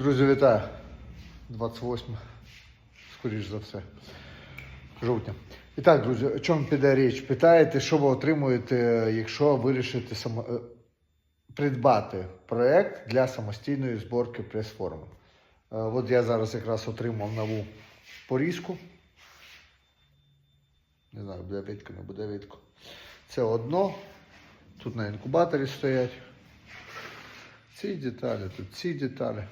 Друзі, вітаю. 28, скоріш за все, жовтня. І так, друзі, о чому піде річ? Питаєте, що ви отримуєте, якщо вирішите само... е, придбати проект для самостійної зборки прес-форми. Е, От я зараз якраз отримав нову порізку. Не знаю, буде видко, не буде видко. Це одно. Тут на інкубаторі стоять. Ці деталі, тут ці деталі.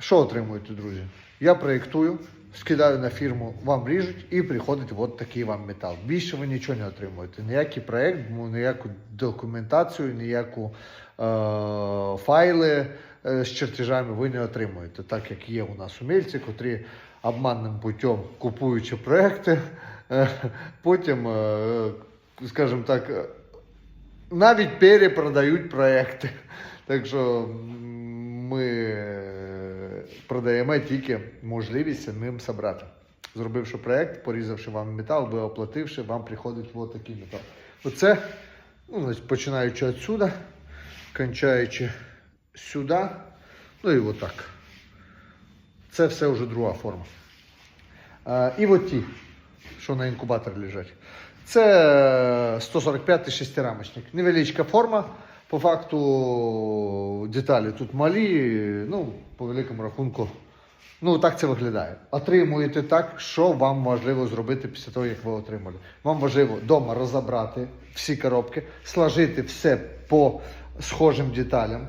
Що отримуєте, друзі? Я проєктую, скидаю на фірму, вам ріжуть і приходить от такий вам метал. Більше ви нічого не отримуєте. Ніякий проєкт, ніяку документацію, ніяку е- файли е, з чертежами ви не отримуєте. Так як є у нас умільці, котрі обманним путем купуючи проекти, е, потім, е, скажімо так, е, навіть перепродають проекти. Так що продаємо тільки можливість самим собрати. Зробивши проект, порізавши вам метал, ви оплативши, вам приходить от такий метал. Оце, ну, починаючи відсюди, кончаючи сюди, ну і отак. Це все вже друга форма. А, і от ті, що на інкубаторі лежать. Це 145 шестирамочник. Невеличка форма. По факту деталі тут малі, ну, по великому рахунку, ну так це виглядає. Отримуєте так, що вам важливо зробити після того, як ви отримали. Вам важливо вдома розібрати всі коробки, сложити все по схожим деталям,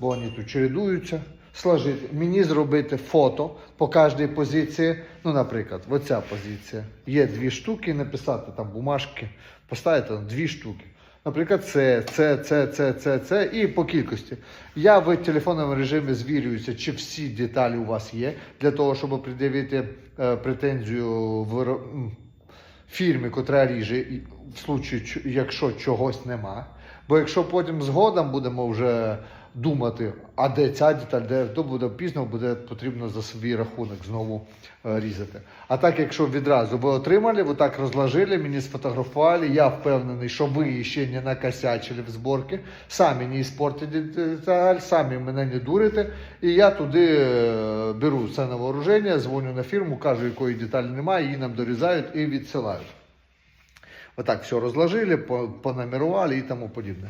бо вони тут чередуються. Сложити, мені зробити фото по кожній позиції. Ну, наприклад, оця позиція. Є дві штуки, написати там бумажки, поставити дві штуки. Наприклад, це, це, це, це, це, це і по кількості. Я в телефонному режимі звірююся, чи всі деталі у вас є, для того, щоб пред'явити е, претензію в фірмі, котра ріже, в случаю, якщо чогось нема. Бо якщо потім згодом будемо вже думати, а де ця деталь, де то буде пізно, буде потрібно за свій рахунок знову е, різати. А так, якщо відразу ви отримали, ви так розложили, мені сфотографували, я впевнений, що ви ще не накосячили в зборки, самі не іспортите деталь, самі мене не дурите. І я туди е, беру це на вооруження, дзвоню на фірму, кажу, якої деталі немає, її нам дорізають і відсилають. Отак все розложили, по- понумерували і тому подібне.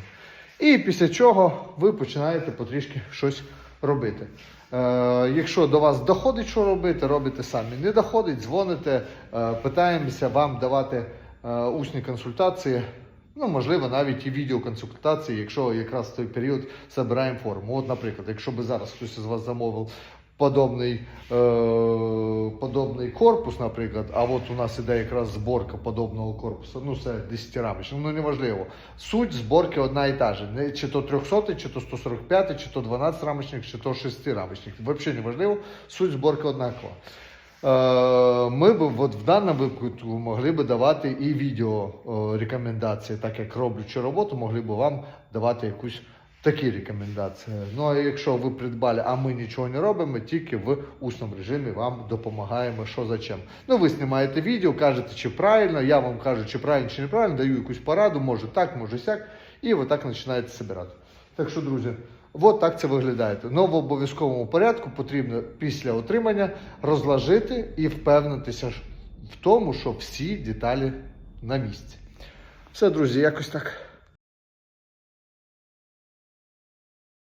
І після чого ви починаєте потрішки щось робити. Е, якщо до вас доходить, що робити, робите самі. Не доходить, дзвоните, е, питаємося вам давати е, усні консультації. Ну, можливо, навіть і відеоконсультації, якщо якраз в той період забираємо форму. От, наприклад, якщо би зараз хтось із вас замовив подобний, е, подобний корпус, наприклад, а от у нас іде якраз зборка подобного корпусу, ну це 10 рамочник, ну неважливо. Суть зборки одна і та же. Чи то 300, чи то 145, чи то 12 рамочник, чи то 6 рамочник. Взагалі не важливо, суть зборки однакова. Е, Ми б от в даному випадку могли б давати і відео е, рекомендації, так як роблячи роботу, могли б вам давати якусь такі рекомендації. Ну а якщо ви придбали, а ми нічого не робимо, тільки в усному режимі вам допомагаємо, що за чим. Ну, ви знімаєте відео, кажете, чи правильно, я вам кажу, чи правильно, чи неправильно, даю якусь пораду, може так, може сяк, і ви так починаєте збирати. Так що, друзі, от так це виглядає. Ну, в обов'язковому порядку потрібно після отримання розложити і впевнитися в тому, що всі деталі на місці. Все, друзі, якось так.